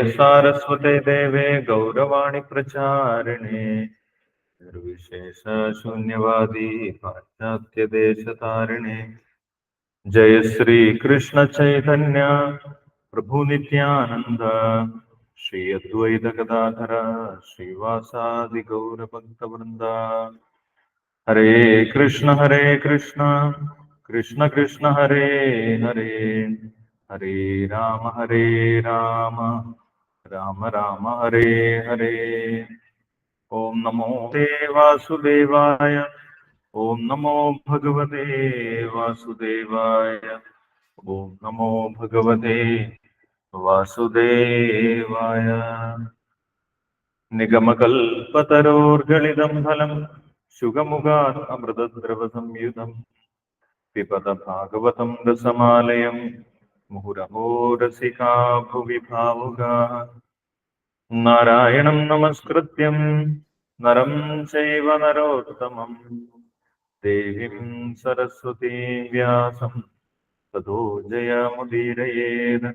सारस्वते देवे गौरवाणि प्रचारिणे। निर्विशेषशून्यवादी पाश्चात्यदेशतारिणे। जय श्री कृष्ण चैतन्य प्रभु नित्यानंद श्री अद्वैत गदाधर श्रीवासादि गौर भक्त वृंदा हरे कृष्ण हरे कृष्ण कृष्ण कृष्ण, हरे हरे। हरे राम हरे राम। രാമ രാമ ഹരേ ഹരേ. ഓം നമോ ദേവാസുദേവായ ഓം നമോ ഭഗവതേ വാസുദേവായ ഓം നമോ ഭഗവതേ വാസുദേവായ. നിഗമകൽപതരോർഗളിതം ഫലം ശുഗമുഖാൻ അമൃതദ്രവ സംയുതം പിപത ഭാഗവതം രസമാലയം മുഹുരമോരസികാ ഭുവി ഭാവുക നാരായണം നമസ്കൃത്യം നരം ചൈവ നരോത്തമം ദേവീം സരസ്വതീം വ്യാസം തതോ ജയമുദീരയേത്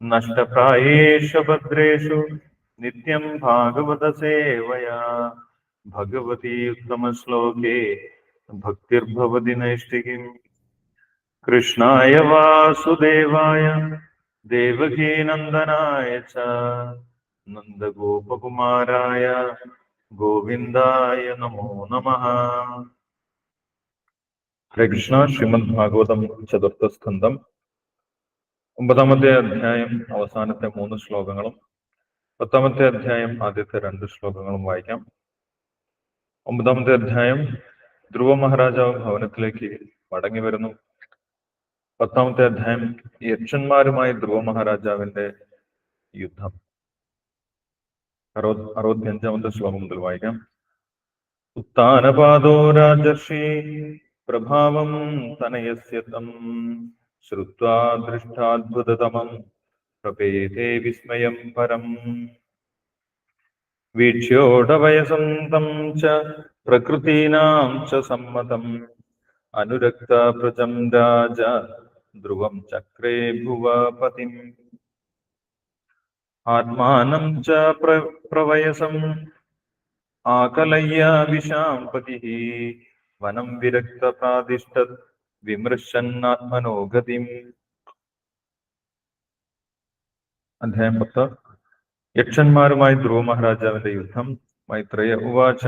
നഷ്ടപ്രായേഷു ഭദ്രേഷു നിത്യം ഭാഗവതസേവയാ ഭഗവതി ഉത്തമശ്ലോകേ ഭക്തിർഭവതി നൈഷ്ഠികീം കൃഷ്ണായ വാസുദേവായ ദേവകീനന്ദനായ ച നന്ദഗോപകുമാരായ ഗോവിന്ദായ നമോ നമ. ഹരകൃഷ്ണ ശ്രീമദ് ഭാഗവതം ചതുർത്ഥ സ്കന്ധം. ഒമ്പതാമത്തെ അധ്യായം അവസാനത്തെ മൂന്ന് ശ്ലോകങ്ങളും പത്താമത്തെ അധ്യായം ആദ്യത്തെ രണ്ട് ശ്ലോകങ്ങളും വായിക്കാം. ഒമ്പതാമത്തെ അധ്യായം ധ്രുവ മഹാരാജാവ് ഭവനത്തിലേക്ക് മടങ്ങി വരുന്നു. പത്താമത്തെ അധ്യായം യക്ഷന്മാരുമായി ധ്രുവ മഹാരാജാവിന്റെ യുദ്ധം. അറുപത് അറുപത്തിയഞ്ചാമത്തെ ശ്ലോകം മുതൽ വായിക്കാം. ഉത്താനപാദോ രാജർഷി പ്രഭാവം തനയസ്യതം ശ്രുത്വാ ദൃഷ്ടാദ്ഭുതതമം പ്രപേതേ വിസ്മയം പരം. വീക്ഷ്യോടവയസം തം ച പ്രകൃതീനാം ച സമ്മതം. അനുരക്ത പ്രജം രാജ ധ്രുവം ചക്രേ ഭുവപതിം ആത്മാനം ച പ്ര പ്രവയസം ആകലയ്യ വിശാം പതിഃ വനം വിരക്ത പ്രാതിഷ്ഠത് വിമൃശന്നാത്മനോ ഗതിം അധ്യായം പത്ത് യക്ഷന്മാരുമായി ധ്രുവ മഹാരാജാവിന്റെ യുദ്ധം മൈത്രേയ ഉവാച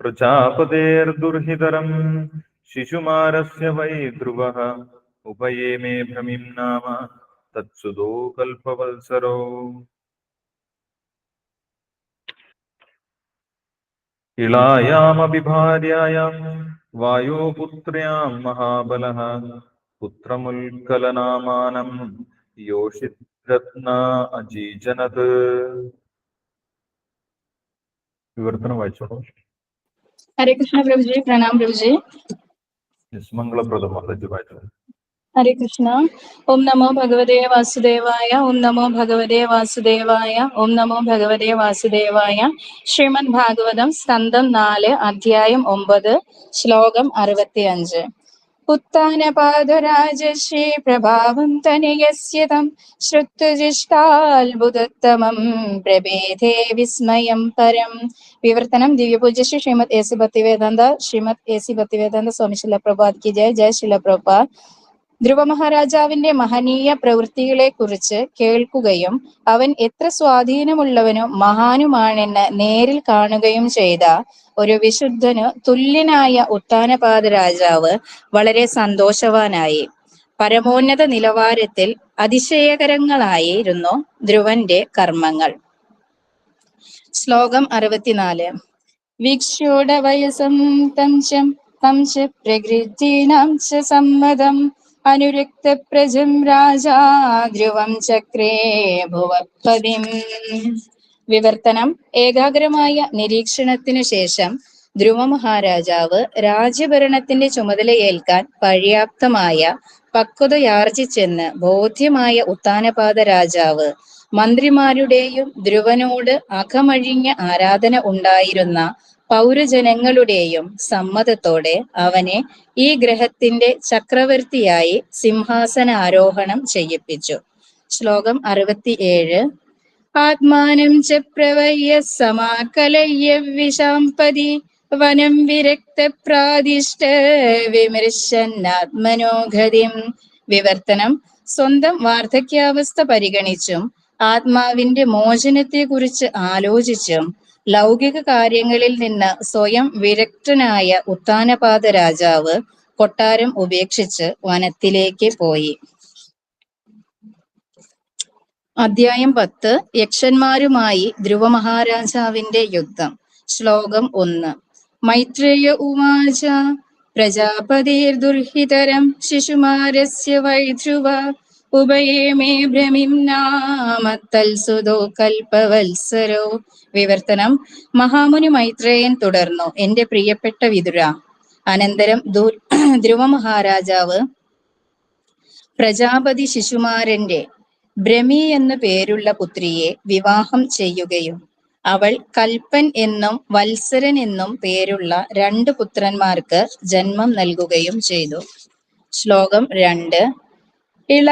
പ്രജാപതേർദുർഹിതരം ശിശുമാരസ്യ വൈ ധ്രുവ उपये मे भ्रमिं नाम तत्सुदो कल्पवल्सरो। किलायामपि भार्यायां वायोपुत्र्यां महाबलः पुत्रमुल्कलनामानं योषिद्रत्ना अजीजनत्। विवर्तनं वाचो। हरे कृष्ण प्रभुजी प्रणाम प्रभुजी। मंगलप्रदम वाचो। ഹരേ കൃഷ്ണ. ഓം നമോ ഭഗവതേ വാസുദേവായ ഓം നമോ ഭഗവതേ വാസുദേവായ ഓം നമോ ഭഗവതേ വാസുദേവായ. ശ്രീമദ് ഭാഗവതം സ്കന്ധം നാല് അധ്യായം ഒമ്പത് ശ്ലോകം അറുപത്തി അഞ്ച് ഉത്താനപാദുരാജശ്രീ പ്രഭാവം തനിയസ്യതം ശ്രുത്തുജിഷ്ടാത്ഭുതോത്തമം പ്രഭേദേ വിസ്മയം പരം. വിവർത്തനം ദിവ്യപൂജശ്രീ Srimad A C Bhaktivedanta Srimad A C Bhaktivedanta Swami ശിലപ്രഭാത് കി ജയ ജയ ശിലപ്രഭാ. പ്രഭാത് ധ്രുവ മഹാരാജാവിന്റെ മഹനീയ പ്രവൃത്തികളെ കുറിച്ച് കേൾക്കുകയും അവൻ എത്ര സ്വാധീനമുള്ളവനും മഹാനുമാണെന്ന് നേരിൽ കാണുകയും ചെയ്ത ഒരു വിശുദ്ധന് തുല്യനായ ഉത്താനപാത രാജാവ് വളരെ സന്തോഷവാനായി. പരമോന്നത നിലവാരത്തിൽ അതിശയകരങ്ങളായിരുന്നു ധ്രുവന്റെ കർമ്മങ്ങൾ. ശ്ലോകം അറുപത്തിനാല്. വീക്ഷ്യോട വയസം തംശം തംശ പ്രകൃതീനാം സമ്മതം. അനുരക്തപ്രജം രാജാ ധ്രുവം ചക്രേ ഭുവപതിം വിവർത്തനം ഏകാഗ്രമായ നിരീക്ഷണത്തിനു ശേഷം ധ്രുവ മഹാരാജാവ് രാജ്യഭരണത്തിന്റെ ചുമതലയേൽക്കാൻ പര്യാപ്തമായ പക്വതയാർജിച്ചെന്ന് ബോധ്യമായ ഉത്താനപാത രാജാവ് മന്ത്രിമാരുടെയും ധ്രുവനോട് അകമഴിഞ്ഞ ആരാധന ഉണ്ടായിരുന്ന പൗരജനങ്ങളുടെയും സമ്മതത്തോടെ അവനെ ഈ ഗ്രഹത്തിന്റെ ചക്രവർത്തിയായി സിംഹാസനാരോഹണം ചെയ്യിപ്പിച്ചു. ശ്ലോകം അറുപത്തിയേഴ്. ആത്മാനം ച പ്രവയ്യ സമാകലയ്യ വിശാംപതി വനം വിരക്തപ്രാദിഷ്ട വിമർശന്നാത്മനോഗതിം വിവർത്തനം. സ്വന്തം വാർദ്ധക്യാവസ്ഥ പരിഗണിച്ചും ആത്മാവിന്റെ മോചനത്തെക്കുറിച്ച് ആലോചിച്ചും ലൗകിക കാര്യങ്ങളിൽ നിന്ന് സ്വയം വിരക്തനായ ഉത്താനപാത രാജാവ് കൊട്ടാരം ഉപേക്ഷിച്ച് വനത്തിലേക്ക് പോയി. അധ്യായം പത്ത്. യക്ഷന്മാരുമായി ധ്രുവ മഹാരാജാവിന്റെ യുദ്ധം. ശ്ലോകം ഒന്ന്. മൈത്രേയ ഉവാച. പ്രജാപതിർദുർഹിതരം ശിശുമാരസ്യ വൈധ്രുവ. ഉഭയേ മേ ഭ്രമിം നാമ തൽസുതോ കൽപ്പവത്സരോ. വിവർത്തനം. മഹാമുനി മൈത്രേയൻ തുടർന്നു. എന്റെ പ്രിയപ്പെട്ട വിതുര അനന്തരം ധ്രുവ മഹാരാജാവ് പ്രജാപതി ശിശുമാരന്റെ ഭ്രമി എന്നു പേരുള്ള പുത്രിയെ വിവാഹം ചെയ്യുകയും അവൾ കൽപ്പൻ എന്നും വത്സരൻ എന്നും പേരുള്ള രണ്ട് പുത്രന്മാർക്ക് ജന്മം നൽകുകയും ചെയ്തു. ശ്ലോകം രണ്ട്. ഇള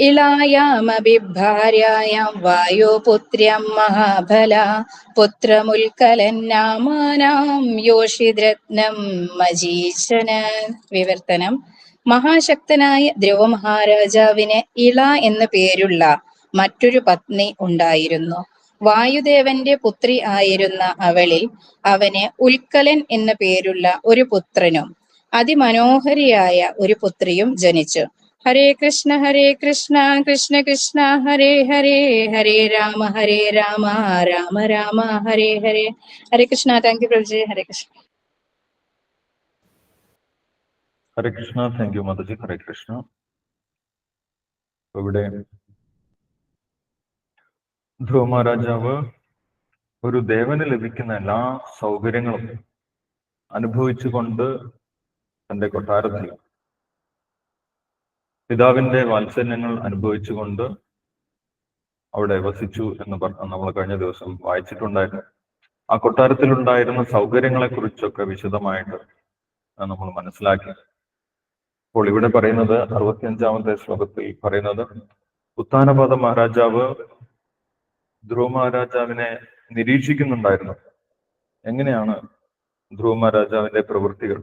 ഇളായാമഭിഭാര്യായാം വായുപുത്ര്യം മഹാബല പുത്രമുൽക്കലന്നാമാനാം യോഷിദ്രത്നം മജീശന വിവർത്തനം. മഹാശക്തനായ ധ്രുവ മഹാരാജാവിന് ഇള എന്ന പേരുള്ള മറ്റൊരു പത്നി ഉണ്ടായിരുന്നു. വായുദേവന്റെ പുത്രി ആയിരുന്ന അവളിൽ അവന് ഉൽക്കലൻ എന്ന പേരുള്ള ഒരു പുത്രനും അതിമനോഹരിയായ ഒരു പുത്രിയും ജനിച്ചു. Hare Krishna Hare Krishna Krishna Krishna Hare Hare Hare Rama Hare Rama Rama Rama Hare Hare Hare Krishna thank you Prabhuji Hare Krishna Hare Krishna thank you Mataji Hare Krishna ഇവിടെ ധ്രുവ ഒരു ദേവന് ലഭിക്കുന്ന എല്ലാ സൗകര്യങ്ങളും അനുഭവിച്ചുകൊണ്ട് തന്റെ കൊട്ടാരത്തിൽ പിതാവിന്റെ വാത്സല്യങ്ങൾ അനുഭവിച്ചുകൊണ്ട് അവിടെ വസിച്ചു എന്ന് പറഞ്ഞ നമ്മൾ കഴിഞ്ഞ ദിവസം വായിച്ചിട്ടുണ്ടായിരുന്നു. ആ കൊട്ടാരത്തിലുണ്ടായിരുന്ന സൗകര്യങ്ങളെ കുറിച്ചൊക്കെ വിശദമായിട്ട് നമ്മൾ മനസ്സിലാക്കി. അപ്പോൾ ഇവിടെ പറയുന്നത് അറുപത്തിയഞ്ചാമത്തെ ശ്ലോകത്തിൽ പറയുന്നത് ഉത്താനപാദ മഹാരാജാവ് ധ്രുവ മഹാരാജാവിനെ നിരീക്ഷിക്കുന്നുണ്ടായിരുന്നു. എങ്ങനെയാണ് ധ്രുവ മഹാരാജാവിന്റെ പ്രവൃത്തികൾ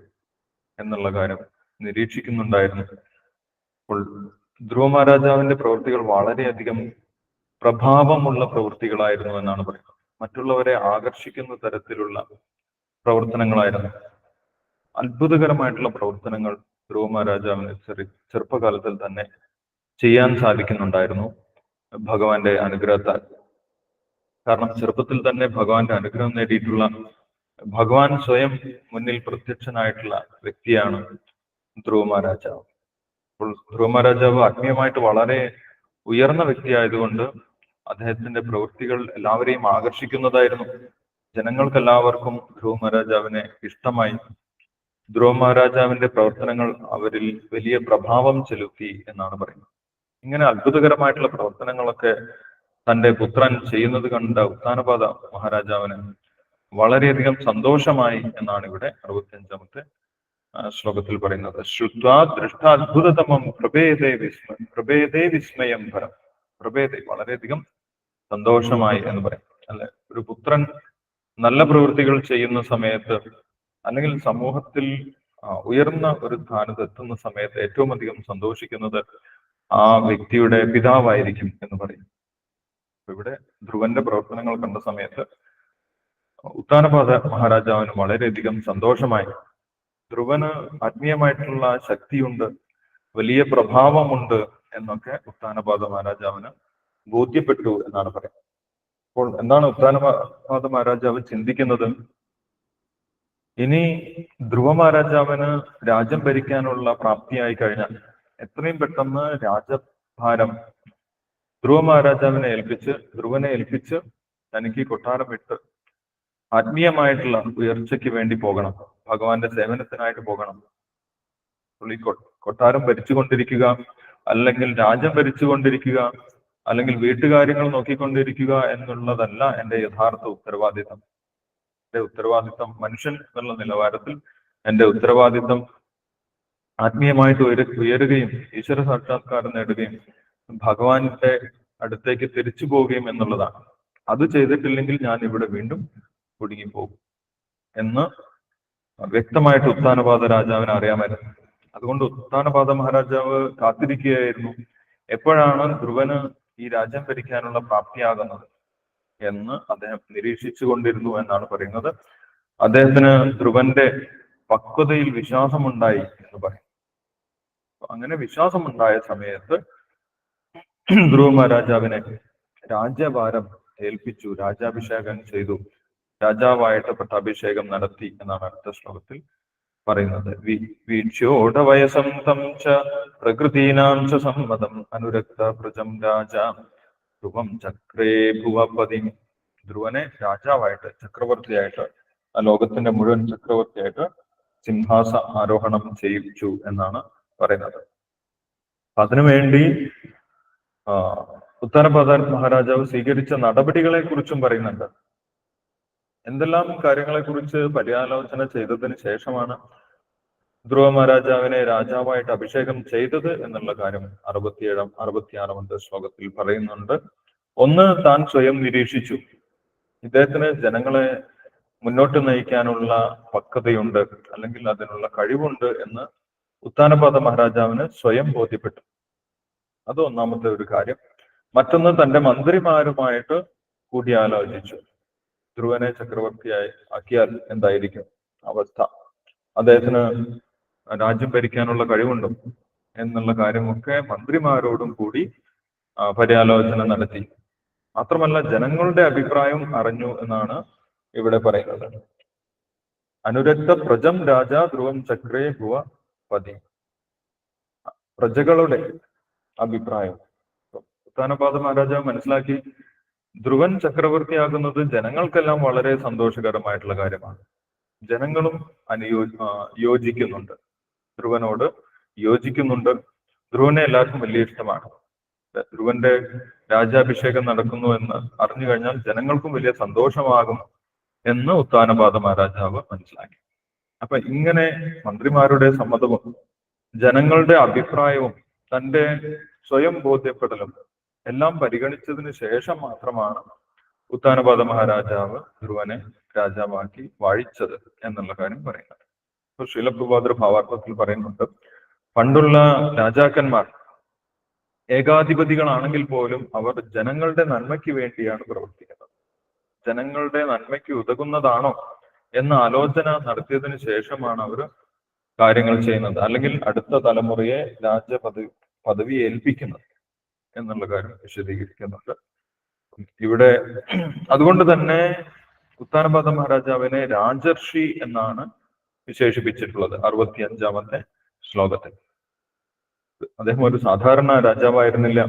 എന്നുള്ള കാര്യം നിരീക്ഷിക്കുന്നുണ്ടായിരുന്നു? അപ്പോൾ ധ്രുവ മഹാരാജാവിന്റെ പ്രവൃത്തികൾ വളരെയധികം പ്രഭാവമുള്ള പ്രവൃത്തികളായിരുന്നു എന്നാണ് പറയുന്നത്. മറ്റുള്ളവരെ ആകർഷിക്കുന്ന തരത്തിലുള്ള പ്രവർത്തനങ്ങളായിരുന്നു. അത്ഭുതകരമായിട്ടുള്ള പ്രവർത്തനങ്ങൾ ധ്രുവ മഹാരാജാവിന് ചെറു ചെറുപ്പകാലത്തിൽ തന്നെ ചെയ്യാൻ സാധിക്കുന്നുണ്ടായിരുന്നു. ഭഗവാന്റെ അനുഗ്രഹത്താൽ. കാരണം ചെറുപ്പത്തിൽ തന്നെ ഭഗവാന്റെ അനുഗ്രഹം നേടിയിട്ടുള്ള ഭഗവാൻ സ്വയം മുന്നിൽ പ്രത്യക്ഷനായിട്ടുള്ള വ്യക്തിയാണ് ധ്രുവ മഹാരാജാവ്. അപ്പോൾ ധ്രുവ മഹാരാജാവ് ആത്മീയമായിട്ട് വളരെ ഉയർന്ന വ്യക്തിയായതുകൊണ്ട് അദ്ദേഹത്തിന്റെ പ്രവൃത്തികൾ എല്ലാവരെയും ആകർഷിക്കുന്നതായിരുന്നു. ജനങ്ങൾക്കെല്ലാവർക്കും ധ്രുവ മഹാരാജാവിനെ ഇഷ്ടമായി. ധ്രുവ മഹാരാജാവിന്റെ പ്രവർത്തനങ്ങൾ അവരിൽ വലിയ പ്രഭാവം ചെലുത്തി എന്നാണ് പറയുന്നത്. ഇങ്ങനെ അത്ഭുതകരമായിട്ടുള്ള പ്രവർത്തനങ്ങളൊക്കെ തന്റെ പുത്രൻ ചെയ്യുന്നത് കണ്ട ഉത്താനപാത മഹാരാജാവിന് വളരെയധികം സന്തോഷമായി എന്നാണ് ഇവിടെ അറുപത്തിയഞ്ചാമത്തെ ശ്ലോകത്തിൽ പറയുന്നത് ശ്രുത്വാ ദൃഷ്ടാത്ഭുതതമം പ്രഭേദേ വിസ്മയം പ്രഭേദേ വിസ്മയം ഭരം. പ്രഭേദേ വളരെയധികം സന്തോഷമായി എന്ന് പറയും. അല്ലെ? ഒരു പുത്രൻ നല്ല പ്രവൃത്തികൾ ചെയ്യുന്ന സമയത്ത് അല്ലെങ്കിൽ സമൂഹത്തിൽ ഉയർന്ന ഒരു സ്ഥാനത്ത് എത്തുന്ന സമയത്ത് ഏറ്റവും അധികം സന്തോഷിക്കുന്നത് ആ വ്യക്തിയുടെ പിതാവായിരിക്കും എന്ന് പറയും. ഇവിടെ ധ്രുവന്റെ പ്രവർത്തനങ്ങൾ കണ്ട സമയത്ത് ഉത്താനപാത മഹാരാജാവിന് വളരെയധികം സന്തോഷമായി. ധ്രുവന് ആത്മീയമായിട്ടുള്ള ശക്തിയുണ്ട് വലിയ പ്രഭാവമുണ്ട് എന്നൊക്കെ ഉത്താനപാത മഹാരാജാവിന് ബോധ്യപ്പെട്ടു എന്നാണ് പറയുന്നത്. അപ്പോൾ എന്താണ് ഉത്താനപാത മഹാരാജാവ് ചിന്തിക്കുന്നത്? ഇനി ധ്രുവ മഹാരാജാവിന് രാജ്യം ഭരിക്കാനുള്ള പ്രാപ്തിയായി കഴിഞ്ഞാൽ എത്രയും പെട്ടെന്ന് രാജഭാരം ധ്രുവ മഹാരാജാവിനെ ഏൽപ്പിച്ച് ധ്രുവനെ ഏൽപ്പിച്ച് തനിക്ക് കൊട്ടാരം വിട്ട് ആത്മീയമായിട്ടുള്ള ഉയർച്ചയ്ക്ക് വേണ്ടി പോകണം. ഭഗവാന്റെ സേവനത്തിനായിട്ട് പോകണം. പുള്ളി കൊട്ടാരം ഭരിച്ചുകൊണ്ടിരിക്കുക അല്ലെങ്കിൽ രാജ്യം ഭരിച്ചുകൊണ്ടിരിക്കുക അല്ലെങ്കിൽ വീട്ടുകാര്യങ്ങൾ നോക്കിക്കൊണ്ടിരിക്കുക എന്നുള്ളതല്ല എന്റെ യഥാർത്ഥ ഉത്തരവാദിത്തം. എന്റെ ഉത്തരവാദിത്തം മനുഷ്യൻ എന്നുള്ള നിലവാരത്തിൽ എന്റെ ഉത്തരവാദിത്തം ആത്മീയമായിട്ട് ഉയര ഉയരുകയും ഈശ്വര സാക്ഷാത്കാരം നേടുകയും ഭഗവാന്റെ അടുത്തേക്ക് തിരിച്ചു പോവുകയും എന്നുള്ളതാണ്. അത് ചെയ്തിട്ടില്ലെങ്കിൽ ഞാൻ ഇവിടെ വീണ്ടും കുടുങ്ങിപ്പോകും എന്ന് വ്യക്തമായിട്ട് ഉത്താനപാത രാജാവിനെ അറിയാമായിരുന്നു. അതുകൊണ്ട് ഉത്താനപാത മഹാരാജാവ് കാത്തിരിക്കുകയായിരുന്നു. എപ്പോഴാണ് ധ്രുവന് ഈ രാജ്യം ഭരിക്കാനുള്ള പ്രാപ്തിയാകുന്നത് എന്ന് അദ്ദേഹം നിരീക്ഷിച്ചു കൊണ്ടിരുന്നു എന്നാണ് പറയുന്നത്. അദ്ദേഹത്തിന് ധ്രുവന്റെ പക്വതയിൽ വിശ്വാസമുണ്ടായി എന്ന് പറയും. അങ്ങനെ വിശ്വാസമുണ്ടായ സമയത്ത് ധ്രുവ മഹാരാജാവിനെ രാജ്യഭാരം ഏൽപ്പിച്ചു രാജാഭിഷേകം ചെയ്തു. രാജാവായിട്ട് പട്ടാഭിഷേകം നടത്തി എന്നാണ് അടുത്ത ശ്ലോകത്തിൽ പറയുന്നത്. വീക്ഷ്യോട വീക്ഷ്യോടവയസം തം ച പ്രകൃതീനാം ച സമ്മതം അനുരക്ത പ്രജം രാജ ധ്രുവം ചക്രേ ഭുവപതി. ധ്രുവനെ രാജാവായിട്ട് ചക്രവർത്തിയായിട്ട് ആ ലോകത്തിന്റെ മുഴുവൻ ചക്രവർത്തിയായിട്ട് സിംഹാസ ആരോഹണം ചെയ്യിച്ചു എന്നാണ് പറയുന്നത്. അതിനുവേണ്ടി ഉത്തരപദ മഹാരാജാവ് സ്വീകരിച്ച നടപടികളെ കുറിച്ചും പറയുന്നുണ്ട്. എന്തെല്ലാം കാര്യങ്ങളെ കുറിച്ച് പര്യാലോചന ചെയ്തതിന് ശേഷമാണ് ധ്രുവ മഹാരാജാവിനെ രാജാവായിട്ട് അഭിഷേകം ചെയ്തത് എന്നുള്ള കാര്യം അറുപത്തിയേഴാം അറുപത്തിയാറാമത്തെ ശ്ലോകത്തിൽ പറയുന്നുണ്ട്. ഒന്ന് താൻ സ്വയം നിരീക്ഷിച്ചു. ഇദ്ദേഹത്തിന് ജനങ്ങളെ മുന്നോട്ട് നയിക്കാനുള്ള പക്വതയുണ്ട് അല്ലെങ്കിൽ അതിനുള്ള കഴിവുണ്ട് എന്ന് ഉത്താനപാത മഹാരാജാവിന് സ്വയം ബോധ്യപ്പെട്ടു. അത് ഒന്നാമത്തെ ഒരു കാര്യം. മറ്റൊന്ന് തന്റെ മന്ത്രിമാരുമായിട്ട് കൂടിയാലോചിച്ചു. ധ്രുവനെ ചക്രവർത്തിയായി ആക്കിയാൽ എന്തായിരിക്കും അവസ്ഥ? അദ്ദേഹത്തിന് രാജ്യം ഭരിക്കാനുള്ള കഴിവുണ്ടും എന്നുള്ള കാര്യമൊക്കെ മന്ത്രിമാരോടും കൂടി പര്യാലോചന നടത്തി. മാത്രമല്ല ജനങ്ങളുടെ അഭിപ്രായം അറിഞ്ഞു എന്നാണ് ഇവിടെ പറയുന്നത്. അനുരക്ത പ്രജം രാജ ധ്രുവം ചക്രേ ഭുവ പതി. പ്രജകളുടെ അഭിപ്രായം. ഉത്താനപാദ മഹാരാജാവ് മനസ്സിലാക്കി. ധ്രുവൻ ചക്രവർത്തിയാകുന്നത് ജനങ്ങൾക്കെല്ലാം വളരെ സന്തോഷകരമായിട്ടുള്ള കാര്യമാണ്. ജനങ്ങളും അനുയോ യോജിക്കുന്നുണ്ട്. ധ്രുവനോട് യോജിക്കുന്നുണ്ട്. ധ്രുവനെ എല്ലാവർക്കും വലിയ ഇഷ്ടമാണ്. ധ്രുവന്റെ രാജാഭിഷേകം നടക്കുന്നു എന്ന് അറിഞ്ഞു കഴിഞ്ഞാൽ ജനങ്ങൾക്കും വലിയ സന്തോഷമാകും എന്ന് ഉത്താനപാത മഹാരാജാവ് മനസ്സിലാക്കി. അപ്പൊ ഇങ്ങനെ മന്ത്രിമാരുടെ സമ്മതവും ജനങ്ങളുടെ അഭിപ്രായവും തന്റെ സ്വയം ബോധ്യപ്പെടലും എല്ലാം പരിഗണിച്ചതിന് ശേഷം മാത്രമാണ് ഉത്താനപാത മഹാരാജാവ് ധ്രുവനെ രാജാവാക്കി വാഴിച്ചത് എന്നുള്ള കാര്യം പറയുന്നത്. ഇപ്പൊ ശീലപ്രഭാതർ ഭാവാർത്ഥത്തിൽ പറയുന്നുണ്ട് പണ്ടുള്ള രാജാക്കന്മാർ ഏകാധിപതികളാണെങ്കിൽ പോലും അവർ ജനങ്ങളുടെ നന്മയ്ക്ക് വേണ്ടിയാണ് പ്രവർത്തിക്കുന്നത്. ജനങ്ങളുടെ നന്മയ്ക്ക് ഉതകുന്നതാണോ എന്ന ആലോചന നടത്തിയതിന് ശേഷമാണ് അവർ കാര്യങ്ങൾ ചെയ്യുന്നത്. അല്ലെങ്കിൽ അടുത്ത തലമുറയെ രാജപദവി പദവി ഏൽപ്പിക്കുന്നത്. എന്നുള്ള കാര്യം വിശദീകരിക്കുന്നുണ്ട്. ഇവിടെ അതുകൊണ്ട് തന്നെ ഉത്താനപാദ മഹാരാജാവിനെ രാജർഷി എന്നാണ് വിശേഷിപ്പിച്ചിട്ടുള്ളത് അറുപത്തി അഞ്ചാമത്തെ ശ്ലോകത്തിൽ. അദ്ദേഹം ഒരു സാധാരണ രാജാവായിരുന്നില്ല.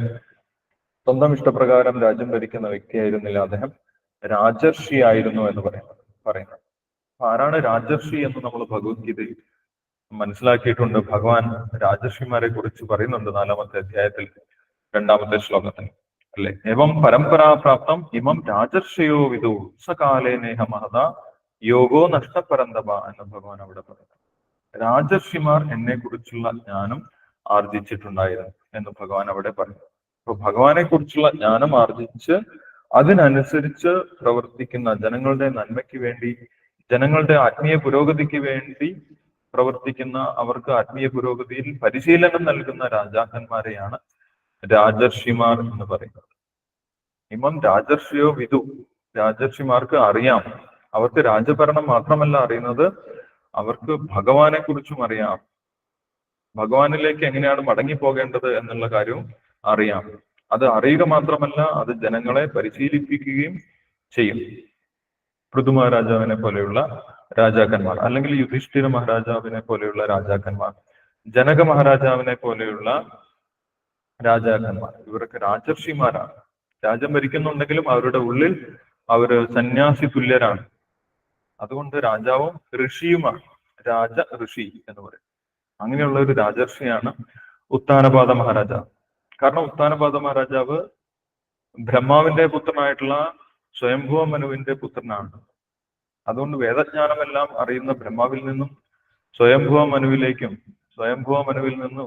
സ്വന്തം ഇഷ്ടപ്രകാരം രാജ്യം ഭരിക്കുന്ന വ്യക്തിയായിരുന്നില്ല അദ്ദേഹം. രാജർഷി ആയിരുന്നു എന്ന് പറയുന്നത് പറയുന്നത്. ആരാണ് രാജർഷി എന്ന് നമ്മൾ ഭഗവത്ഗീതയിൽ മനസ്സിലാക്കിയിട്ടുണ്ട്. ഭഗവാൻ രാജർഷിമാരെ കുറിച്ച് പറയുന്നുണ്ട് നാലാമത്തെ അധ്യായത്തിൽ. രണ്ടാമത്തെ ശ്ലോകത്തിൽ. അല്ലെ? എവം പരമ്പരാപ്രാപ്തം ഇമം രാജർഷയോ വിദു സകാലേ നേഹ മഹത യോഗോ നഷ്ടപരന്തപ എന്ന് ഭഗവാൻ അവിടെ പറയുന്നു. രാജർഷിമാർ എന്നെ കുറിച്ചുള്ള ജ്ഞാനം ആർജിച്ചിട്ടുണ്ടായിരുന്നു എന്ന് ഭഗവാൻ അവിടെ പറയുന്നു. അപ്പൊ ഭഗവാനെ കുറിച്ചുള്ള ജ്ഞാനം ആർജിച്ച് അതിനനുസരിച്ച് പ്രവർത്തിക്കുന്ന ജനങ്ങളുടെ നന്മയ്ക്ക് വേണ്ടി ജനങ്ങളുടെ ആത്മീയ പുരോഗതിക്ക് വേണ്ടി പ്രവർത്തിക്കുന്ന അവർക്ക് ആത്മീയ പുരോഗതിയിൽ പരിശീലനം നൽകുന്ന രാജാക്കന്മാരെയാണ് രാജർഷിമാർ എന്ന് പറയുന്നത്. ഇമം രാജർഷിയോ വിധു രാജർഷിമാർക്ക് അറിയാം. അവർക്ക് രാജഭരണം മാത്രമല്ല അറിയുന്നത് അവർക്ക് ഭഗവാനെ കുറിച്ചും അറിയാം. ഭഗവാനിലേക്ക് എങ്ങനെയാണ് മടങ്ങി പോകേണ്ടത് എന്നുള്ള കാര്യവും അറിയാം. അത് അറിയുക മാത്രമല്ല അത് ജനങ്ങളെ പരിശീലിപ്പിക്കുകയും ചെയ്യും. പൃഥു മഹാരാജാവിനെ പോലെയുള്ള രാജാക്കന്മാർ അല്ലെങ്കിൽ യുധിഷ്ഠിര മഹാരാജാവിനെ പോലെയുള്ള രാജാക്കന്മാർ ജനക മഹാരാജാവിനെ പോലെയുള്ള രാജാക്കന്മാർ. ഇവരൊക്കെ രാജർഷിമാരാണ്. രാജ്യം ഭരിക്കുന്നുണ്ടെങ്കിലും അവരുടെ ഉള്ളിൽ അവർ സന്യാസി തുല്യരാണ്. അതുകൊണ്ട് രാജാവും ഋഷിയുമാണ്. രാജ ഋഷി എന്ന് പറയും. അങ്ങനെയുള്ള ഒരു രാജർഷിയാണ് ഉത്താനപാദ മഹാരാജാവ് കാരണം ഉത്താനപാദ മഹാരാജാവ് ബ്രഹ്മാവിന്റെ പുത്രനായിട്ടുള്ള സ്വയംഭുവ മനുവിന്റെ പുത്രനാണ്. അതുകൊണ്ട് വേദജ്ഞാനമെല്ലാം അറിയുന്ന ബ്രഹ്മാവിൽ നിന്നും സ്വയംഭുവ മനുവിലേക്കും സ്വയംഭുവ മനുവിൽ നിന്ന്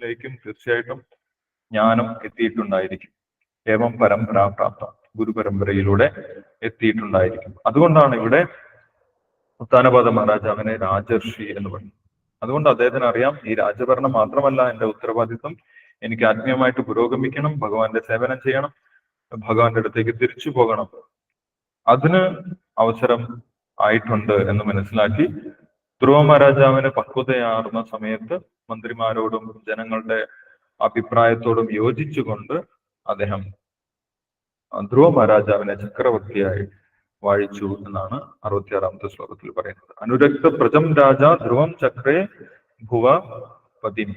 ഉത്ഥാനപാതനിലേക്കും തീർച്ചയായിട്ടും ജ്ഞാനം എത്തിയിട്ടുണ്ടായിരിക്കും. ഏവം പരമ്പരാ പ്രാപ്ത ഗുരുപരമ്പരയിലൂടെ എത്തിയിട്ടുണ്ടായിരിക്കും. അതുകൊണ്ടാണ് ഇവിടെ ഉത്താനപാദ മഹാരാജാവിനെ രാജർഷി എന്ന് പറയുന്നത്. അതുകൊണ്ട് അദ്ദേഹത്തിന് അറിയാം ഈ രാജഭരണം മാത്രമല്ല എന്റെ ഉത്തരവാദിത്വം. എനിക്ക് ആത്മീയമായിട്ട് പുരോഗമിക്കണം ഭഗവാന്റെ സേവനം ചെയ്യണം ഭഗവാന്റെ അടുത്തേക്ക് തിരിച്ചു പോകണം. അതിന് അവസരം ആയിട്ടുണ്ട് എന്ന് മനസ്സിലാക്കി ധ്രുവ മഹാരാജാവിന് പക്വതയാർന്ന സമയത്ത് മന്ത്രിമാരോടും ജനങ്ങളുടെ അഭിപ്രായത്തോടും യോജിച്ചുകൊണ്ട് അദ്ദേഹം ധ്രുവ മഹാരാജാവിനെ ചക്രവർത്തിയായി വാഴിച്ചു എന്നാണ് അറുപത്തിയാറാമത്തെ ശ്ലോകത്തിൽ പറയുന്നത്. അനുരക്ത പ്രജം രാജ ധ്രുവം ചക്രേ ഭുവ പതിനി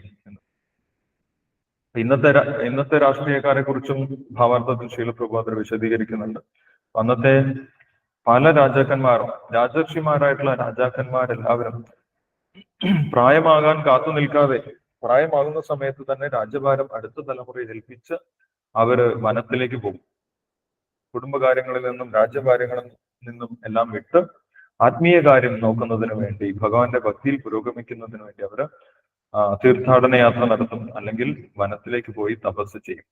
ഇന്നത്തെ ഇന്നത്തെ രാഷ്ട്രീയക്കാരെ കുറിച്ചും ഭാവാർത്ഥത്തിൽ ശീലപ്രഭാതർ വിശദീകരിക്കുന്നുണ്ട്. അന്നത്തെ പല രാജാക്കന്മാരും രാജർഷിമാരായിട്ടുള്ള രാജാക്കന്മാരെല്ലാവരും പ്രായമാകാൻ കാത്തു നിൽക്കാതെ പ്രായമാകുന്ന സമയത്ത് തന്നെ രാജ്യഭാരം അടുത്ത തലമുറയിൽ ഏൽപ്പിച്ച് അവർ വനത്തിലേക്ക് പോകും. കുടുംബകാര്യങ്ങളിൽ നിന്നും രാജ്യകാര്യങ്ങളിൽ നിന്നും എല്ലാം വിട്ട് ആത്മീയ കാര്യം നോക്കുന്നതിന് വേണ്ടി ഭഗവാന്റെ ഭക്തിയിൽ പുരോഗമിക്കുന്നതിന് വേണ്ടി അവർ തീർത്ഥാടന യാത്ര നടത്തും അല്ലെങ്കിൽ വനത്തിലേക്ക് പോയി തപസ് ചെയ്യും.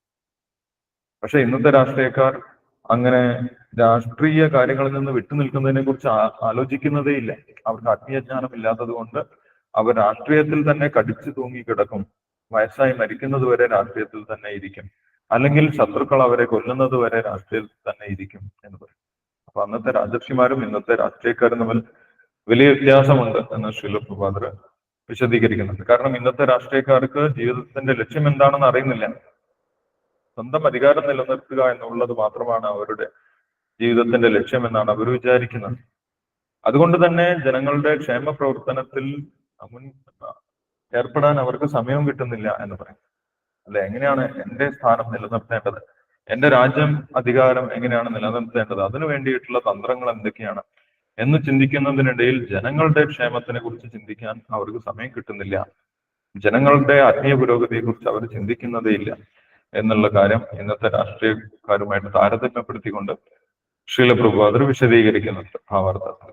പക്ഷെ ഇന്നത്തെ രാഷ്ട്രീയക്കാർ അങ്ങനെ രാഷ്ട്രീയ കാര്യങ്ങളിൽ നിന്ന് വിട്ടുനിൽക്കുന്നതിനെ കുറിച്ച് ആലോചിക്കുന്നതേ ഇല്ല. അവർക്ക് ആത്മീയജ്ഞാനം ഇല്ലാത്തത് കൊണ്ട് അവർ രാഷ്ട്രീയത്തിൽ തന്നെ കടിച്ചു തൂങ്ങി കിടക്കും. വയസ്സായി മരിക്കുന്നത് വരെ രാഷ്ട്രീയത്തിൽ തന്നെ ഇരിക്കും. അല്ലെങ്കിൽ ശത്രുക്കൾ അവരെ കൊല്ലുന്നത് വരെ രാഷ്ട്രീയത്തിൽ തന്നെ ഇരിക്കും എന്ന് പറയും. അപ്പൊ അന്നത്തെ രാജർഷിമാരും ഇന്നത്തെ രാഷ്ട്രീയക്കാരും തമ്മിൽ വലിയ വ്യത്യാസമുണ്ട് എന്ന് ശീലപ്രഭാതർ വിശദീകരിക്കുന്നുണ്ട്. കാരണം ഇന്നത്തെ രാഷ്ട്രീയക്കാർക്ക് ജീവിതത്തിന്റെ ലക്ഷ്യം എന്താണെന്ന് അറിയുന്നില്ല. സ്വന്തം അധികാരം നിലനിർത്തുക എന്നുള്ളത് മാത്രമാണ് അവരുടെ ജീവിതത്തിന്റെ ലക്ഷ്യമെന്നാണ് അവർ വിചാരിക്കുന്നത്. അതുകൊണ്ട് തന്നെ ജനങ്ങളുടെ ക്ഷേമ പ്രവർത്തനത്തിൽ മുൻ ഏർപ്പെടാൻ അവർക്ക് സമയം കിട്ടുന്നില്ല എന്ന് പറയും. അല്ലെ എങ്ങനെയാണ് എന്റെ സ്ഥാനം നിലനിർത്തേണ്ടത്? എന്റെ രാജ്യം അധികാരം എങ്ങനെയാണ് നിലനിർത്തേണ്ടത്? അതിനു വേണ്ടിയിട്ടുള്ള തന്ത്രങ്ങൾ എന്തൊക്കെയാണ്? എന്ന് ചിന്തിക്കുന്നതിനിടയിൽ ജനങ്ങളുടെ ക്ഷേമത്തിനെ കുറിച്ച് ചിന്തിക്കാൻ അവർക്ക് സമയം കിട്ടുന്നില്ല. ജനങ്ങളുടെ ആത്മീയ പുരോഗതിയെ കുറിച്ച് അവർ ചിന്തിക്കുന്നതേ ഇല്ല എന്നുള്ള കാര്യം ഇന്നത്തെ രാഷ്ട്രീയക്കാരുമായിട്ട് താരതമ്യപ്പെടുത്തിക്കൊണ്ട് ശീലപ്രഭാതർ വിശദീകരിക്കുന്നുണ്ട് ഭാവാർത്ഥത്തിൽ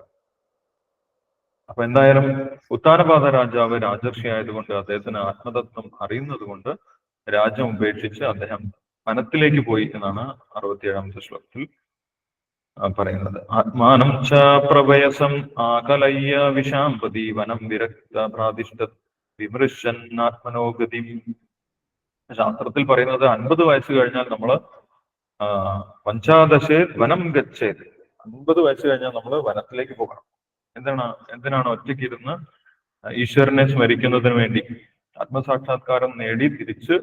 അപ്പൊ എന്തായാലും ഉത്താരപാത രാജാവ് രാജർഷി ആയതുകൊണ്ട് അദ്ദേഹത്തിന് ആത്മതത്വം അറിയുന്നത് കൊണ്ട് രാജ്യം ഉപേക്ഷിച്ച് അദ്ദേഹം വനത്തിലേക്ക് പോയി എന്നാണ് അറുപത്തിയേഴാമത്തെ ശ്ലോകത്തിൽ പറയുന്നത്. ആത്മാനം ച പ്രവയസം ആകലയ്യ വിശാംപതി വനം വിരക്ത പ്രാതിഷ്ഠ വിമൃശൻ ആത്മനോഗതി ശാസ്ത്രത്തിൽ പറയുന്നത് അൻപത് വയസ്സ് കഴിഞ്ഞാൽ നമ്മൾ പഞ്ചാദശേ വനം ഗച്ഛേത്. അൻപത് വയസ്സ് കഴിഞ്ഞാൽ നമ്മൾ വനത്തിലേക്ക് പോകണം. എന്താണ് എന്തിനാണ് ഒറ്റയ്ക്ക് ഇരുന്ന് ഈശ്വരനെ സ്മരിക്കുന്നതിന് വേണ്ടി ആത്മസാക്ഷാത്കാരം നേടി തിരിച്ച്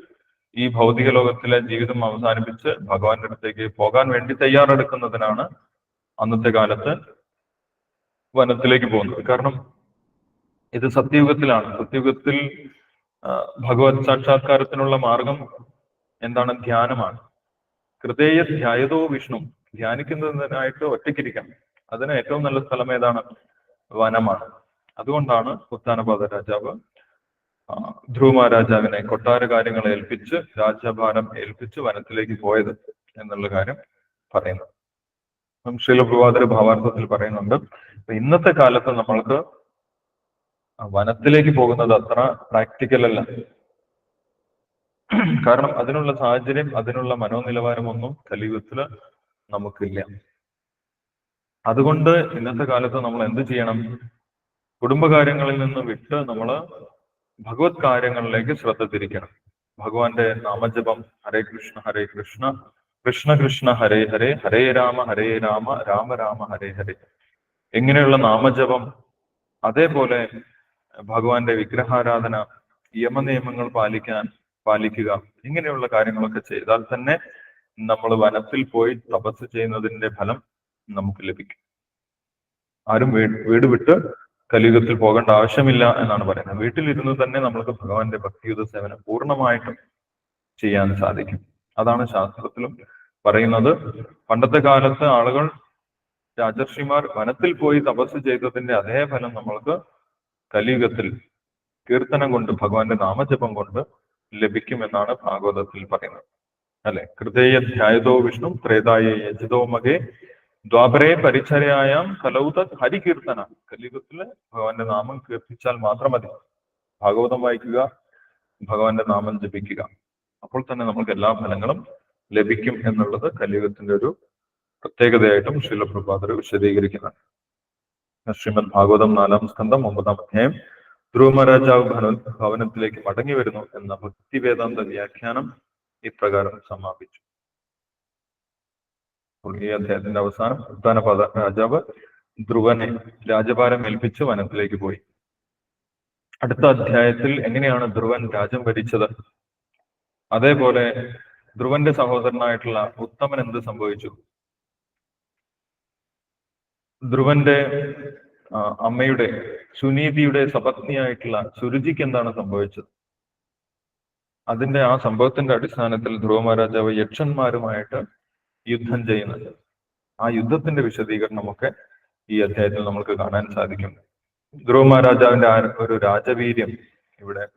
ഈ ഭൗതിക ലോകത്തിലെ ജീവിതം അവസാനിപ്പിച്ച് ഭഗവാന്റെ അടുത്തേക്ക് പോകാൻ വേണ്ടി തയ്യാറെടുക്കുന്നതിനാണ് അന്നത്തെ കാലത്ത് വനത്തിലേക്ക് പോകുന്നത്. കാരണം ഇത് സത്യയുഗത്തിലാണ് സത്യയുഗത്തിൽ ഭഗവത് സാക്ഷാത്കാരത്തിനുള്ള മാർഗം എന്താണ്? ധ്യാനമാണ്. ഹൃദയ ധ്യായതോ വിഷ്ണു. ധ്യാനിക്കുന്നതിനായിട്ട് ഒറ്റയ്ക്കിരിക്കാം അതിന് ഏറ്റവും നല്ല സ്ഥലം ഏതാണ്? വനമാണ്. അതുകൊണ്ടാണ് ഉത്താനപാത രാജാവ് ധ്രുവ മഹാരാജാവിനെ കൊട്ടാര കാര്യങ്ങൾ ഏൽപ്പിച്ച് രാജഭാരം ഏൽപ്പിച്ച് വനത്തിലേക്ക് പോയത് എന്നുള്ള കാര്യം പറയുന്നത് അപ്പം ശീലപ്രവാദര ഭാവാർത്ഥത്തിൽ പറയുന്നുണ്ട് ഇന്നത്തെ കാലത്ത് നമ്മൾക്ക് വനത്തിലേക്ക് പോകുന്നത് അത്ര പ്രാക്ടിക്കൽ അല്ല. കാരണം അതിനുള്ള സാഹചര്യം അതിനുള്ള മനോനിലവാരമൊന്നും കലിയുഗത്തിൽ നമുക്കില്ല. അതുകൊണ്ട് ഇന്നത്തെ കാലത്ത് നമ്മൾ എന്ത് ചെയ്യണം? കുടുംബകാര്യങ്ങളിൽ നിന്ന് വിട്ട് നമ്മൾ ഭഗവത് കാര്യങ്ങളിലേക്ക് ശ്രദ്ധ തിരിക്കണം. ഭഗവാന്റെ നാമജപം ഹരേ കൃഷ്ണ ഹരേ കൃഷ്ണ കൃഷ്ണ കൃഷ്ണ ഹരേ ഹരേ ഹരേ രാമ ഹരേ രാമ രാമ രാമ ഹരേ ഹരേ. എങ്ങനെയുള്ള നാമജപം അതേപോലെ ഭഗവാന്റെ വിഗ്രഹാരാധന യമനിയമങ്ങൾ പാലിക്കാൻ പാലിക്കുക ഇങ്ങനെയുള്ള കാര്യങ്ങളൊക്കെ ചെയ്താൽ തന്നെ നമ്മൾ വനത്തിൽ പോയി തപസ് ചെയ്യുന്നതിന്റെ ഫലം നമുക്ക് ലഭിക്കും. ആരും വീട് വീട് വിട്ട് കലിയുഗത്തിൽ പോകേണ്ട ആവശ്യമില്ല എന്നാണ് പറയുന്നത്. വീട്ടിലിരുന്ന് തന്നെ നമ്മൾക്ക് ഭഗവാന്റെ ഭക്തിയുത സേവനം പൂർണമായിട്ടും ചെയ്യാൻ സാധിക്കും. അതാണ് ശാസ്ത്രത്തിലും പറയുന്നത്. പണ്ടത്തെ കാലത്ത് ആളുകൾ രാജർഷിമാർ വനത്തിൽ പോയി തപസ് ചെയ്തതിന്റെ അതേ ഫലം നമ്മൾക്ക് കലിയുഗത്തിൽ കീർത്തനം കൊണ്ട് ഭഗവാന്റെ നാമജപം കൊണ്ട് ലഭിക്കുമെന്നാണ് ഭാഗവതത്തിൽ പറയുന്നത്. അല്ലെ? ഹൃദയ ധ്യായതോ വിഷ്ണു ത്രേതായ യജിതോ മകേ ദ്വാപരേ പരിചരയായം കലൗത ഹരികീർത്തന. കലിയുഗത്തിൽ ഭഗവാന്റെ നാമം കീർത്തിച്ചാൽ മാത്രം മതി. ഭാഗവതം വായിക്കുക ഭഗവാന്റെ നാമം ജപിക്കുക. അപ്പോൾ തന്നെ നമുക്ക് എല്ലാ ഫലങ്ങളും ലഭിക്കും എന്നുള്ളത് കലിയുഗത്തിന്റെ ഒരു പ്രത്യേകതയായിട്ടും ശീലപ്രഭാതർ വിശദീകരിക്കുന്നുണ്ട്. ശ്രീമദ് ഭാഗവതം നാലാം സ്കന്ധം ഒമ്പതാം അധ്യായം. ധ്രുവമഹാരാജാവ് ഭവന ഭവനത്തിലേക്ക് മടങ്ങി വരുന്നു എന്ന ഭക്തിവേദാന്ത വ്യാഖ്യാനം ഇപ്രകാരം സമാപിച്ചു. ഈ അദ്ദേഹത്തിന്റെ അവസാനം ഉദ്ധാനപാത രാജാവ് ധ്രുവനെ രാജഭാരം ഏൽപ്പിച്ച് വനത്തിലേക്ക് പോയി. അടുത്ത അധ്യായത്തിൽ എങ്ങനെയാണ് ധ്രുവൻ രാജ്യം ഭരിച്ചത്? അതേപോലെ ധ്രുവന്റെ സഹോദരനായിട്ടുള്ള ഉത്തമൻ എന്ത് സംഭവിച്ചു? ധ്രുവന്റെ അമ്മയുടെ സുനീതിയുടെ സപത്നിയായിട്ടുള്ള സുരുചിക്ക് എന്താണ് സംഭവിച്ചത്? അതിന്റെ ആ സംഭവത്തിന്റെ അടിസ്ഥാനത്തിൽ ധ്രുവ മഹാരാജാവ് യക്ഷന്മാരുമായിട്ട് യുദ്ധം ചെയ്യുന്നുണ്ട്. ആ യുദ്ധത്തിന്റെ വിശദീകരണമൊക്കെ ഈ അധ്യായത്തിൽ നമുക്ക് കാണാൻ സാധിക്കും. ധ്രുവ മഹാരാജാവിന്റെ ഒരു രാജവീര്യം ഇവിടെ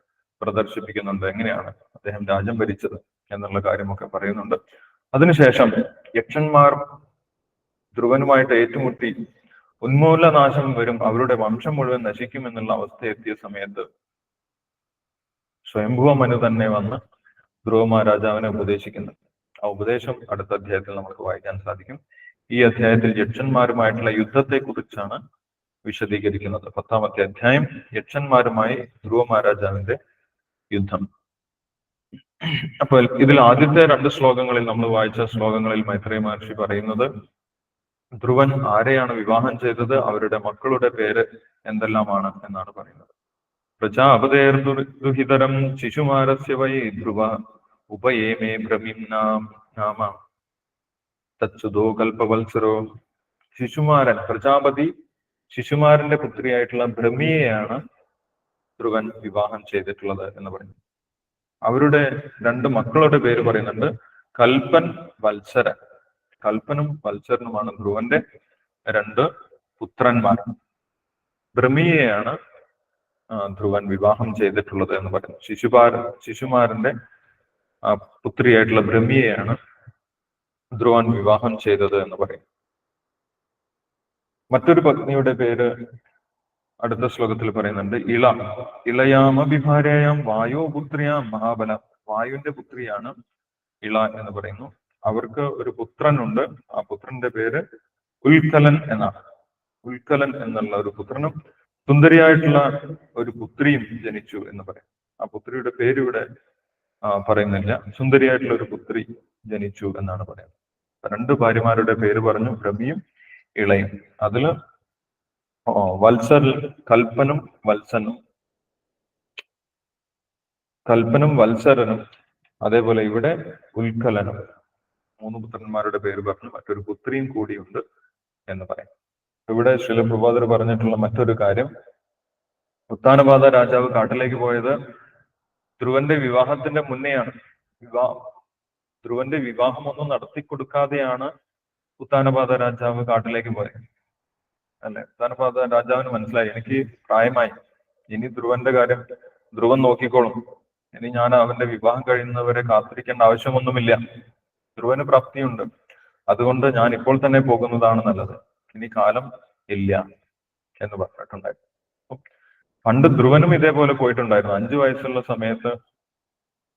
പ്രദർശിപ്പിക്കുന്നുണ്ട്. എങ്ങനെയാണ് അദ്ദേഹം രാജ്യം ഭരിച്ചത് എന്നുള്ള കാര്യമൊക്കെ പറയുന്നുണ്ട്. അതിനുശേഷം യക്ഷന്മാർ ധ്രുവനുമായിട്ട് ഏറ്റുമുട്ടി ഉന്മൂലനാശം വരും അവരുടെ വംശം മുഴുവൻ നശിക്കും എന്നുള്ള അവസ്ഥ എത്തിയ സമയത്ത് സ്വയംഭുവ മനു തന്നെ വന്ന് ധ്രുവ മഹാരാജാവിനെ ഉപദേശിക്കുന്നു. ആ ഉപദേശം അടുത്ത അധ്യായത്തിൽ നമുക്ക് വായിക്കാൻ സാധിക്കും. ഈ അധ്യായത്തിൽ യക്ഷന്മാരുമായിട്ടുള്ള യുദ്ധത്തെ കുറിച്ചാണ് വിശദീകരിക്കുന്നത്. പത്താമത്തെ അധ്യായം യക്ഷന്മാരുമായി ധ്രുവ മഹാരാജാവിന്റെ യുദ്ധം. അപ്പോൾ ഇതിൽ ആദ്യത്തെ രണ്ട് ശ്ലോകങ്ങളിൽ നമ്മൾ വായിച്ച ശ്ലോകങ്ങളിൽ മൈത്രേയ മഹർഷി പറയുന്നത് ധ്രുവൻ ആരെയാണ് വിവാഹം ചെയ്തത്? അവരുടെ മക്കളുടെ പേര് എന്തെല്ലാമാണ് എന്നാണ് പറയുന്നത്. പ്രജാപതേർ ദുഹിതരം ശിശുമാരസ്യ വൈ ധ്രുവ ഉപയേമേ ഭ്രമിം നാം നാമ. തച്ചുതോ കൽപ്പവത്സരോ. ശിശുമാരൻ പ്രജാപതി ശിശുമാരന്റെ പുത്രിയായിട്ടുള്ള ഭ്രമിയെയാണ് ധ്രുവൻ വിവാഹം ചെയ്തിട്ടുള്ളത് എന്ന് പറയുന്നു. അവരുടെ രണ്ട് മക്കളുടെ പേര് പറയുന്നുണ്ട്. കൽപ്പൻ വത്സരൻ. കൽപ്പനും വത്സരനുമാണ് ധ്രുവന്റെ രണ്ട് പുത്രന്മാർ. ഭ്രമിയെയാണ് ധ്രുവൻ വിവാഹം ചെയ്തിട്ടുള്ളത് എന്ന് പറയുന്നു ശിശുപാർ ശിശുമാരന്റെ പുത്രിയായിട്ടുള്ള ഭ്രമിയെയാണ് ധ്രുവൻ വിവാഹം ചെയ്തത് എന്ന് പറയും മറ്റൊരു പത്നിയുടെ പേര് അടുത്ത ശ്ലോകത്തിൽ പറയുന്നുണ്ട് ഇള ഇളയാമ വിഭാരയാം വായോ പുത്രിയാം മഹാബല വായുവിന്റെ പുത്രിയാണ് ഇള എന്ന് പറയുന്നു. അവർക്ക് ഒരു പുത്രനുണ്ട്. ആ പുത്രന്റെ പേര് ഉൽക്കലൻ എന്നാണ്. ഉൽക്കലൻ എന്നുള്ള ഒരു പുത്രനും സുന്ദരിയായിട്ടുള്ള ഒരു പുത്രിയും ജനിച്ചു എന്ന് പറയും. ആ പുത്രിയുടെ പേര് ഇവിടെ പറയുന്നില്ല. സുന്ദരിയായിട്ടുള്ള ഒരു പുത്രി ജനിച്ചു എന്നാണ് പറയുന്നത്. രണ്ട് ഭാര്യമാരുടെ പേര് പറഞ്ഞു രമിയും ഇളയും. അതിൽ വത്സൽ കൽപ്പനും വത്സനും. കൽപ്പനും വത്സരനും അതേപോലെ ഇവിടെ ഉൽക്കലനും. മൂന്ന് പുത്രന്മാരുടെ പേര് പറഞ്ഞു മറ്റൊരു പുത്രിയും കൂടിയുണ്ട് എന്ന് പറയും. ഇവിടെ ശിലപ്രഭാതർ പറഞ്ഞിട്ടുള്ള മറ്റൊരു കാര്യം. ഉത്താനപാത രാജാവ് കാട്ടിലേക്ക് പോയത് ധ്രുവന്റെ വിവാഹത്തിന്റെ മുന്നെയാണ്. വിവാഹം ധ്രുവന്റെ വിവാഹമൊന്നും നടത്തി കൊടുക്കാതെയാണ് ഉത്താനപാത രാജാവ് കാട്ടിലേക്ക് പോയത്. അല്ലെ? ഉത്താനപാത രാജാവിന് മനസ്സിലായി. എനിക്ക് പ്രായമായി. ഇനി ധ്രുവന്റെ കാര്യം ധ്രുവൻ നോക്കിക്കോളും. ഇനി ഞാൻ അവന്റെ വിവാഹം കഴിയുന്നവരെ കാത്തിരിക്കേണ്ട ആവശ്യമൊന്നുമില്ല. ധ്രുവന് പ്രാപ്തിയുണ്ട്. അതുകൊണ്ട് ഞാൻ ഇപ്പോൾ തന്നെ പോകുന്നതാണ് നല്ലത്. ഇനി കാലം ഇല്ല എന്ന് പറഞ്ഞിട്ടുണ്ടായിരുന്നു പണ്ട് ധ്രുവനും ഇതേപോലെ പോയിട്ടുണ്ടായിരുന്നു. അഞ്ചു വയസ്സുള്ള സമയത്ത്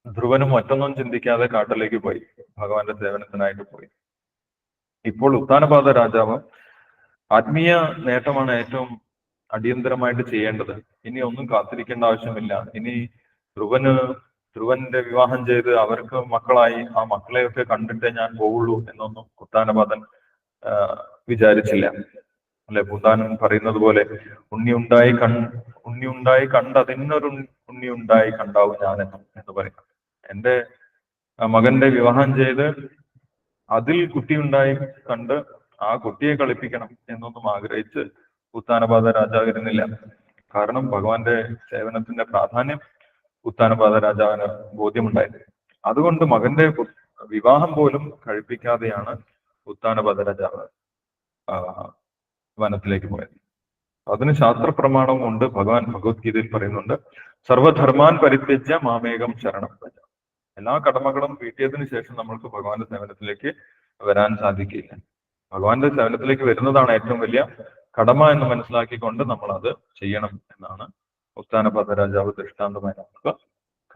ധ്രുവനും മറ്റൊന്നും ചിന്തിക്കാതെ കാട്ടിലേക്ക് പോയി. ഭഗവാന്റെ സേവനത്തിനായിട്ട് പോയി. ഇപ്പോൾ ഉത്താനപാത രാജാവ് ആത്മീയ നേട്ടമാണ് ഏറ്റവും അടിയന്തരമായിട്ട് ചെയ്യേണ്ടത്. ഇനി ഒന്നും കാത്തിരിക്കേണ്ട ആവശ്യമില്ല. ഇനി ധ്രുവന് ധ്രുവന്റെ വിവാഹം ചെയ്ത് അവർക്ക് മക്കളായി ആ മക്കളെയൊക്കെ കണ്ടിട്ടേ ഞാൻ പോവുള്ളൂ എന്നൊന്നും കുത്താനപാതൻ വിചാരിച്ചില്ല. അല്ലെ പൂന്താനൻ പറയുന്നത് പോലെ ഉണ്ണി ഉണ്ടായി കൺ ഉണ്ണി ഉണ്ടായി കണ്ട അതിനൊരു ഉണ്ണി ഉണ്ടായി കണ്ടാവും ഞാൻ എന്ന് പറയും. എന്റെ മകന്റെ വിവാഹം ചെയ്ത് അതിൽ കുട്ടി ഉണ്ടായി കണ്ട് ആ കുട്ടിയെ കളിപ്പിക്കണം എന്നൊന്നും ആഗ്രഹിച്ച് പൂത്താനപാത രാജാവിരുന്നില്ല കാരണം ഭഗവാന്റെ സേവനത്തിന്റെ പ്രാധാന്യം ഉത്താനപാത രാജാവിന് ബോധ്യമുണ്ടായത്. അതുകൊണ്ട് മകന്റെ വിവാഹം പോലും കഴിപ്പിക്കാതെയാണ് ഉത്താനപാത രാജാവ് വനത്തിലേക്ക് പോയത്. അതിന് ശാസ്ത്ര പ്രമാണവും ഉണ്ട്. ഭഗവാൻ ഭഗവത്ഗീതയിൽ പറയുന്നുണ്ട് സർവധർമാൻ പരിത്യജ്യ മാമേകം ശരണം പ്രജ എല്ലാ കടമകളും വീട്ടിയതിന് ശേഷം നമ്മൾക്ക് ഭഗവാന്റെ സേവനത്തിലേക്ക് വരാൻ സാധിക്കില്ല. ഭഗവാന്റെ സേവനത്തിലേക്ക് വരുന്നതാണ് ഏറ്റവും വലിയ കടമ എന്ന് മനസ്സിലാക്കിക്കൊണ്ട് നമ്മൾ അത് ചെയ്യണം എന്നാണ് ഉത്താനപാത രാജാവ് ദൃഷ്ടാന്തമായി നമുക്ക്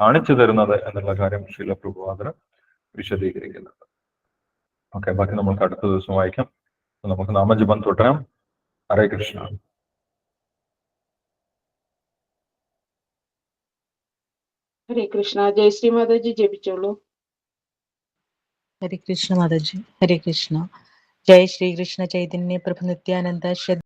കാണിച്ചു തരുന്നത് എന്നുള്ള കാര്യം ശീല പ്രഭുപാദന വിശദീകരിക്കുന്നുണ്ട്. ഓക്കെ ബാക്കി നമുക്ക് അടുത്ത ദിവസം വായിക്കാം. നമുക്ക് നാമജപം തുടരാം. ഹരേ കൃഷ്ണ. ഹരേ കൃഷ്ണ. ജയ ശ്രീ മാതാജി ജപിച്ചോളൂ. ഹരേ കൃഷ്ണ മാതാജി. ഹരേ കൃഷ്ണ. ജയ ശ്രീകൃഷ്ണ ചൈതന്യ പ്രഭു നിത്യാനന്ദ